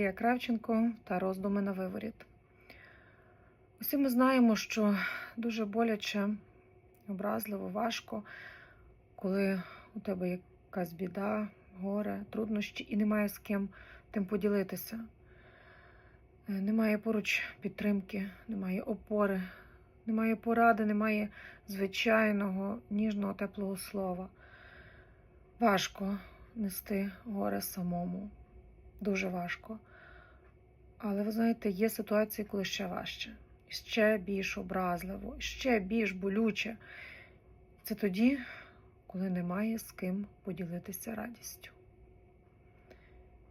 Марія Кравченко та роздуми на виворіт. Усі ми знаємо, що дуже боляче, образливо, важко, коли у тебе якась біда, горе, труднощі, і немає з ким тим поділитися. Е, Немає поруч підтримки, немає опори, немає поради, немає звичайного, ніжного, теплого слова. Важко нести горе самому. Дуже важко. Але ви знаєте, є ситуації, коли ще важче, ще більш образливо, ще більш болюче. Це тоді, коли немає з ким поділитися радістю.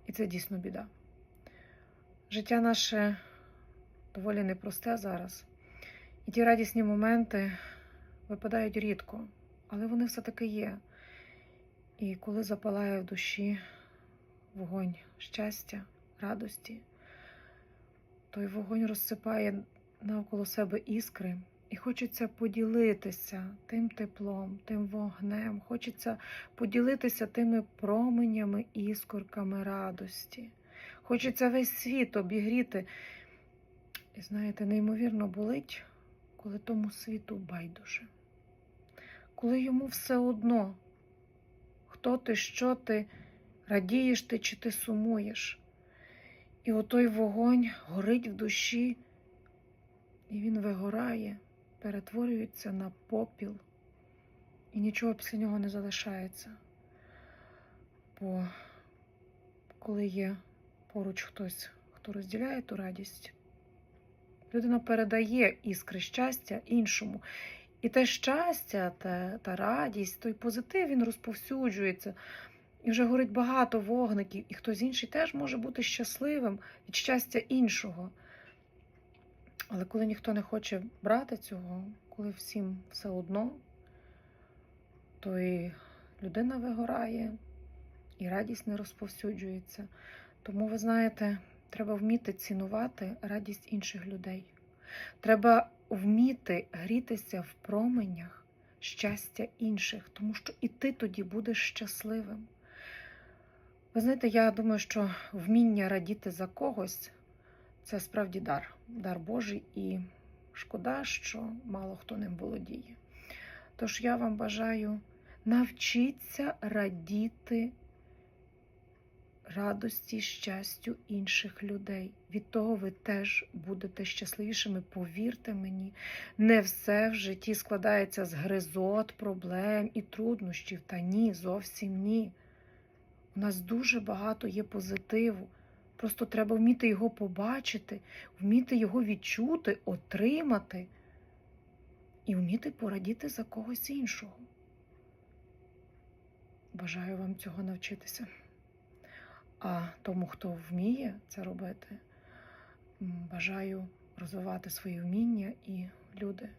І це дійсно біда. Життя наше доволі непросте зараз. І ті радісні моменти випадають рідко, але вони все-таки є. І коли запалає в душі вогонь щастя, радості, той вогонь розсипає навколо себе іскри, і хочеться поділитися тим теплом, тим вогнем, хочеться поділитися тими променями, іскорками радості. Хочеться весь світ обігріти. І знаєте, неймовірно болить, коли тому світу байдуже, коли йому все одно, хто ти, що ти, радієш ти чи ти сумуєш. І отой вогонь горить в душі, і він вигорає, перетворюється на попіл, і нічого після нього не залишається. Бо коли є поруч хтось, хто розділяє ту радість, людина передає іскри щастя іншому. І те щастя, та, та радість, той позитив він розповсюджується. І вже горить багато вогників, і хтось інший теж може бути щасливим від щастя іншого. Але коли ніхто не хоче брати цього, коли всім все одно, то і людина вигорає, і радість не розповсюджується. Тому, ви знаєте, треба вміти цінувати радість інших людей. Треба вміти грітися в променях щастя інших, тому що і ти тоді будеш щасливим. Ви знаєте, я думаю, що вміння радіти за когось це справді дар, дар Божий, і шкода, що мало хто ним володіє. Тож я вам бажаю навчіться радіти радості, щастю інших людей. Від того ви теж будете щасливішими. Повірте мені, не все в житті складається з гризот, проблем і труднощів. Та ні, зовсім ні. У нас дуже багато є позитиву. Просто треба вміти його побачити, вміти його відчути, отримати і вміти порадіти за когось іншого. Бажаю вам цього навчитися. А тому, хто вміє це робити, бажаю розвивати свої вміння і люди.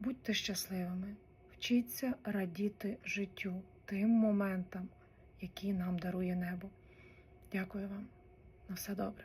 Будьте щасливими, вчіться радіти життю тим моментам, які нам дарує небо. Дякую вам. На все добре.